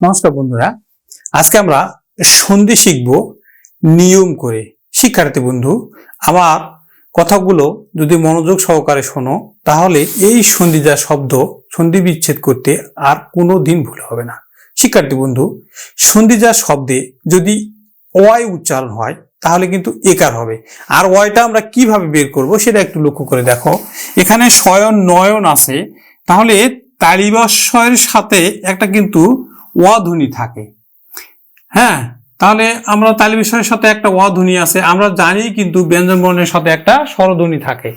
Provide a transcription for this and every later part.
নমস্কার বন্ধুরা, আজকে আমরা সন্ধি শিখব নিয়ম করে। শিক্ষার্থী বন্ধু, আমার কথাগুলো যদি মনোযোগ সহকারে শোনো, তাহলে এই সন্ধি যা শব্দ, সন্ধি বিচ্ছেদ করতে আর কোনো দিন ভুল হবে না। শিক্ষার্থী বন্ধু, সন্ধি যা শব্দে যদি অয় উচ্চারণ হয়, তাহলে কিন্তু একার হবে। আর অয়টা আমরা কীভাবে বের করব, সেটা একটু লক্ষ্য করে দেখো। এখানে শয়ন নয়ন আছে, তাহলে তালিবাশয়ের সাথে একটা কিন্তু অধ্বনি থাকে। হ্যাঁ তাহলে আমরা তালি বিষয়ের সাথে একটা অধ্বনি আছে। আমরা জানি কিন্তু ব্যঞ্জন বর্ণের সাথে একটা স্বরধ্বনি থাকে।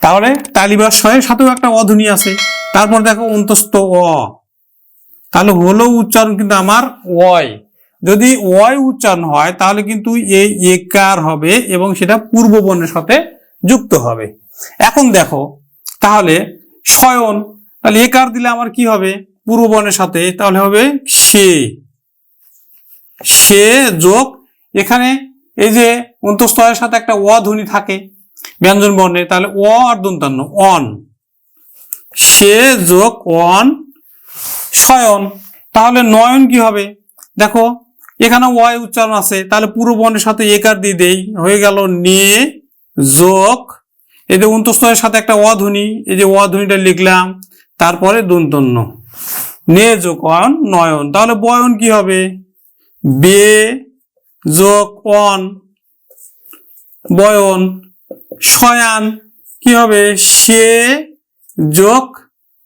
তাহলে তালিবাশয়ের সাথেও একটা অধ্বনি আছে। তারপর দেখো অন্তস্থ অ তাহলে হলো উচ্চারণ কিন্তু আমার অয় যদি অয় উচ্চারণ হয়, তাহলে কিন্তু এই একার হবে এবং সেটা পূর্ব বর্ণের সাথে যুক্ত হবে। এখন দেখো, তাহলে শয়ন তাহলে একার দিলে আমার কি হবে? পূর্ব বর্ণের সাথে, তাহলে হবে সে। সে যোগ, এখানে এই যে অন্তস্তয়ের সাথে একটা অ ধ্বনি থাকে ব্যঞ্জন বর্ণে তাহলে অ আর দন্তান্ন, অন। সে যোগ, অন, শয়ন। তাহলে নয়ন কি হবে? দেখো, এখানে ওয়াই উচ্চারণ আছে, তাহলে পুরো বর্ণের সাথে একার দিয়ে দেই, হয়ে গেল নে, যোগ। এই যে সাথে একটা অধ্বনি এই যে অধ্বনিটা লিখলাম, তারপরে দন্তন্য নে যোগ নয়ন। তাহলে বয়ন কি হবে? বে যোগ অন বয়ন। শয়ান কি হবে? সে যোগ।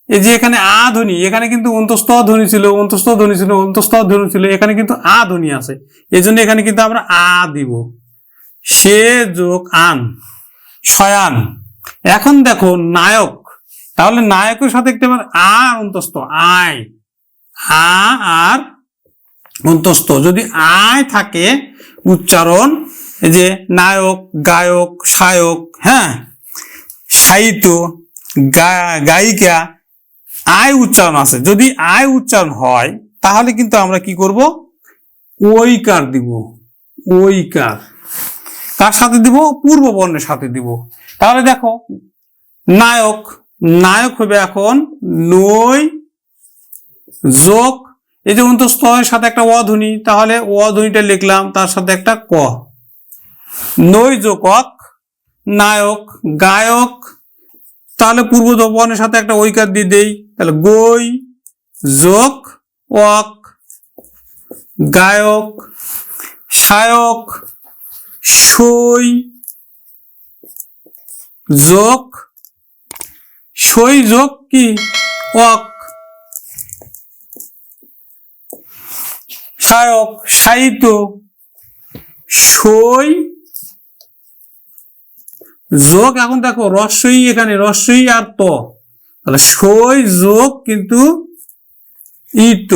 এই যে এখানে আ ধ্বনি, এখানে কিন্তু অন্তস্থ ধ্বনি ছিল, অন্তস্থ ধ্বনি ছিল, অন্তস্থ ধ্বনি ছিল, এখানে কিন্তু আ ধ্বনি আছে। এই জন্য এখানে কিন্তু আমরা আ দিব। সে যোগ আন। শয়ান। এখন দেখো নায়ক তাহলে নায়কের সাথে একটু আবার আর অন্তস্থ আয় আ আর অন্তস্থ। যদি আয় থাকে, উচ্চারণ যে নায়ক, গায়ক, সায়ক হ্যাঁ? সাহিত্য গায়িকা আয় উচ্চারণ আছে। যদি আয় উচ্চারণ হয়, তাহলে কিন্তু আমরা কি করব? ওইকার দিব। ওইকার কার সাথে দিব? পূর্ব বর্ণের সাথে দিব। তাহলে দেখো, নায়ক নায়ক হবে এখন নই, যোগ, এই যে অন্তস্থয়ের সাথে একটা অধ্বনি তাহলে অধ্বনিটা লিখলাম, তার সাথে একটা ক। নই, যোগক, নায়ক, গায়ক, তাহলে পূর্ব বর্ণের সাথে একটা ঐকার দিয়ে দেই, তাহলে গই, যোগ, অক, গায়ক, সায়ক, সই, যোগ সই যোগ কি? অক সায়ক সাহিত্য সই যোগ, এখন দেখো রস্যই এখানে রস্যই আর ত। সই যোগ কিন্তু ইত।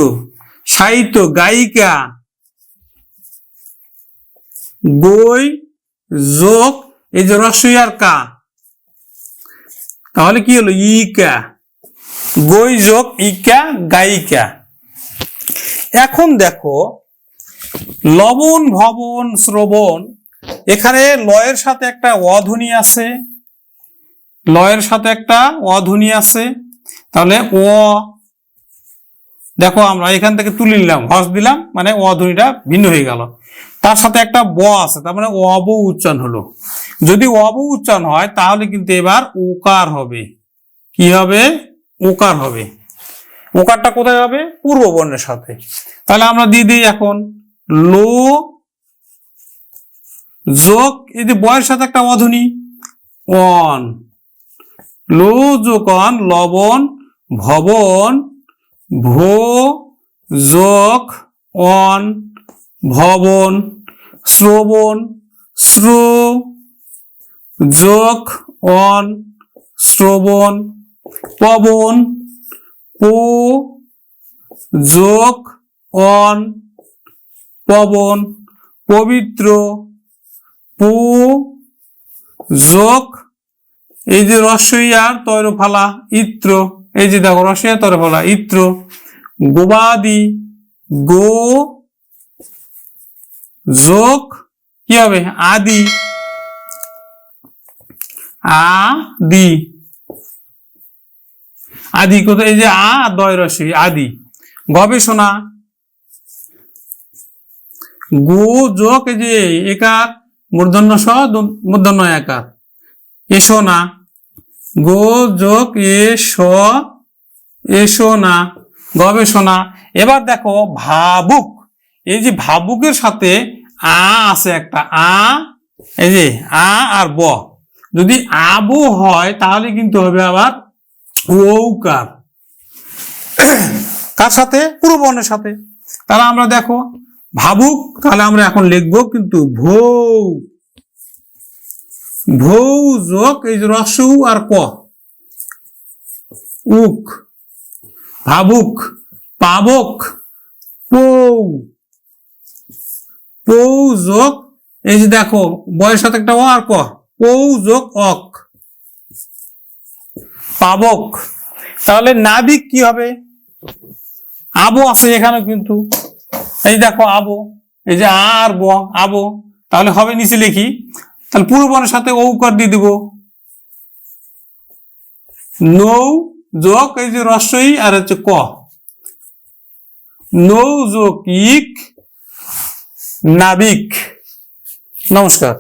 সাহিত্য গায়িকা। গই যোগ, এই যে রস্যই আর কা। তাহলে কি হলো? ইকা। গই যোগ ইকা, গায়িকা। এখন দেখো, লবণ, ভবন, শ্রবণ, এখানে লয়ের সাথে একটা অধ্বনি আছে, লয়ের সাথে একটা অধ্বনি আছে, তাহলে অ, দেখো আমরা এখান থেকে তুলে নিলাম হস দিলাম মানে অধ্বনিটা ভিন্ন হয়ে গেল। তার সাথে একটা ব আছে, তার মানে অব উচ্চারণ হলো। যদি অব উচ্চারণ হয়, তাহলে কিন্তু এবার ওকার হবে। কি হবে? ওকার হবে। ওকারটা কোথায় হবে? পূর্ব বর্ণের সাথে। তাহলে আমরা দিয়ে দিই এখন, লো, যোগ, এই যে বয়ের সাথে একটা অধ্বনি, অন। লো, যোগ, অন, লবণ, ভবন, ভো, যোগ, অন, ভবন। শ্রবণ, শ্রো যোগ অন, শ্রবণ, পবন, পো যোগ অন, পবন, পবিত্র, পু যোগ এই যে রসই আর তৈর ফালা ইত্র, এই যে দেখো রসই আর তৈর ফালা ইত্র, গোবাদি, গো যোগ কি হবে? আদি। আদি। আদি কোথায়? এই যে আ, দয় রসই আদি। গবেষণা। গো যোগ, এই যে একার মূর্ধন্য স মূর্ধন্য একার। এসো না। গো যোগ, এস, এসো না। গবেষণা। এবার দেখো, ভাবুক। এই যে ভাবুকের সাথে আ আছে একটা, আ, এই যে, আ আর ব। যদি আবু হয়, তাহলে কিন্তু হবে আবার ঔকার। কার সাথে? পূর্ববর্ণের সাথে। তাহলে আমরা দেখো, ভাবুক, তাহলে আমরা এখন লিখব কিন্তু ভৌ। ভৌ যোগ এই যে রসু আর ক। উক, ভাবুক, পাবক, পৌ। পৌ যোগ এই যে দেখো বয়ের সাথে একটা অ আর ক পৌ যোগ অক। পাবক। তাহলে নাবিক কি হবে? আবো আছে এখানে কিন্তু। এই দেখো, আবো, এই যে আর ব, আবো। তাহলে হবে নিচে লিখি। তাহলে পূর্ববর্ণের সাথে ঔকার দিয়ে দিব। নৌ যোগ এই যে রস্বই আর হচ্ছে ক। নৌ যোগ ইক নাবিক। নমস্কার।